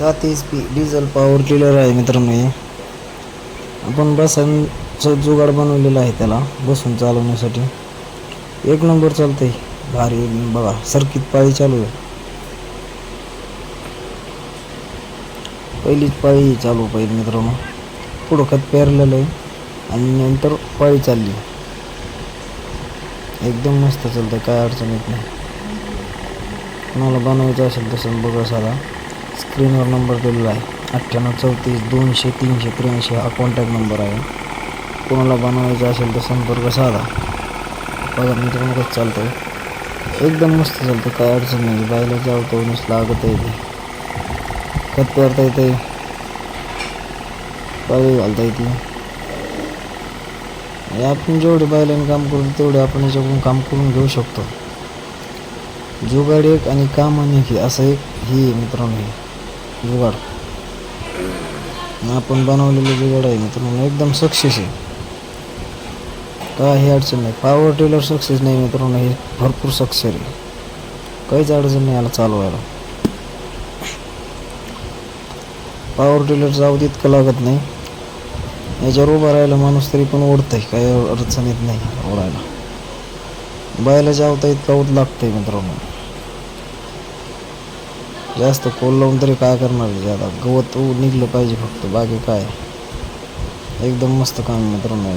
सात H P diesel power tiller आहे मित्रांनो हे. आपण बसांचं जुगाड बनवलेलं आहे त्याला बसून चालवण्यासाठी. एक नंबर चालतंय. भारी बघा सर्किट पाळी चालू आहे. पहिलीच पाळी चालू पाहिजे मित्रांनो. पुढं खत पेरलेलं आहे आणि नंतर पाळी चालली एकदम मस्त चालतं काय अडचण येत नाही. कोणाला बनवायचं असेल तसं बघा साधा स्क्रीनवर नंबर दिलेला आहे. अठ्ठ्याण्णव चौतीस दोनशे तीनशे त्र्याऐंशी हा कॉन्टॅक्ट नंबर आहे. कोणाला बनवायचं असेल तर संपर्क साधा. बघा मित्रांनो कसं चालतं एकदम मस्त चालतं काय अडचण नाही. बायला जावतो नुसतं लागत आहे ते. खत पेरता येते पाळी घालता येते. आपण जेवढे बायलाने काम करू तेवढे आपण याच्याकडून काम करून घेऊ शकतो. जुगाड एक आणि काम अनेक हे असं एक ही मित्रांनो जुगाड. आपण बनवलेलं जुगाड आहे मित्रांनो एकदम सक्सेस आहे. काही अडचण नाही. पॉवर टेलर सक्सेस नाही मित्रांनो हे भरपूर सक्सेस आहे. काहीच अडचण नाही याला चालवायला. पॉवर टिलर जाऊ इतकं लागत नाही? याच्यावर उभा राहायला माणूस तरी पण ओढतंय काही अडचण येत नाही ओढायला. बायला जावता इतका ओढ लागतंय मित्रांनो? जास्त कोल लावून तरी काय करणार आहे? ज्यादा गवत निघलं पाहिजे फक्त बाकी काय? एकदम मस्त काम आहे मित्रांनो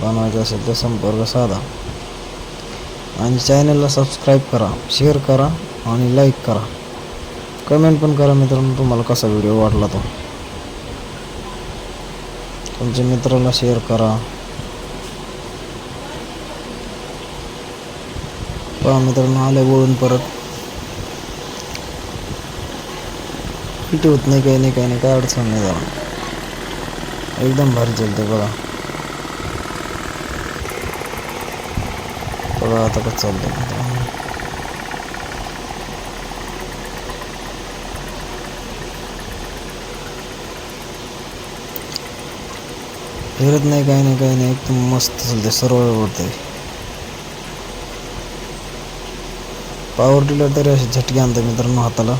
बनवायचं असेल तर संपर्क साधा. आणि चॅनलला सबस्क्राईब करा शेअर करा आणि लाईक करा. कमेंट पण करा मित्रांनो तुम्हाला कसा व्हिडिओ वाटला तो. तुमच्या मित्राला शेअर करा. पहा मित्रांनो आले वळून परत. किती होत नाही काही नाही काही नाही काय अडचण नाही जरा. एकदम भारी चालते बघा. बघा आता कसं चालतंय. फिरत नाही काही नाही काही नाही. एकदम मस्त चालते सरळ होते पावर टिलर तरी असे झटके आणतं मित्रांनो हाताला.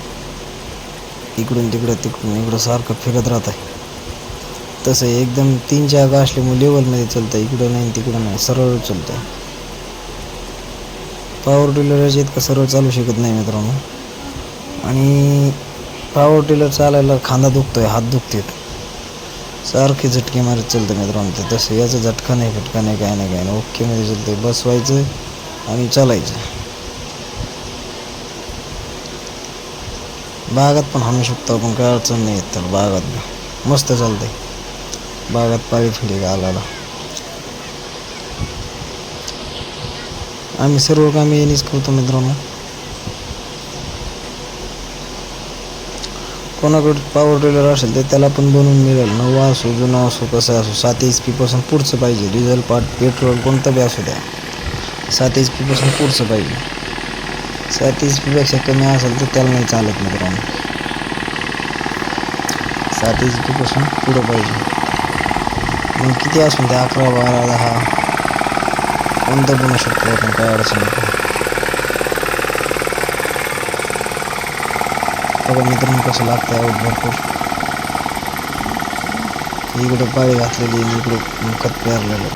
इकडून तिकडं तिकडून इकडं सारखं फिरत राहत आहे. तसं एकदम तीन जागा असल्यामुळे लेवलमध्ये चालतं इकडं नाही तिकडं नाही. सरळ चालतं पॉवर टिलरच्या इतकं सरळ चालू शकत नाही मित्रांनो. आणि पॉवर टिलर चालायला खांदा दुखतो आहे हात दुखतात. सारखे झटके मारत चालतं मित्रांनो ते. तसं याचं झटका नाही फटका नाही काय नाही काय नाही. ओकेमध्ये चालतं बसवायचं आणि चालायचं. बागात पण हाणू शकतो आपण काय अडचण नाही येत तर बागात मस्त चालते बागात पाळी फिडी घालायला आम्ही सर्व कामे येणेच करतो मित्रांनो. कोणाकडे पॉवर टेलर असेल तर त्याला पण बनवून मिळेल. नवा असो जुना असो कसं असो सात एच पीपासून पुढचं पाहिजे. डिझेल पार्ट पेट्रोल कोणतं बी असू द्या. सात एच पीपासून पुढचं पाहिजे. सात एच पीपेक्षा कमी असेल तर त्याला नाही चालत मित्रांनो. सात एच पीपासून पुढं पाहिजे. मग किती असून ते अकरा बारा दहा? कोणतं बनू शकतो आपण काय अडचण बघा मित्रांनो कसं लागतं आहे भरपूर. इकडे पाळी घातलेली इकडे खत पेरलेलं.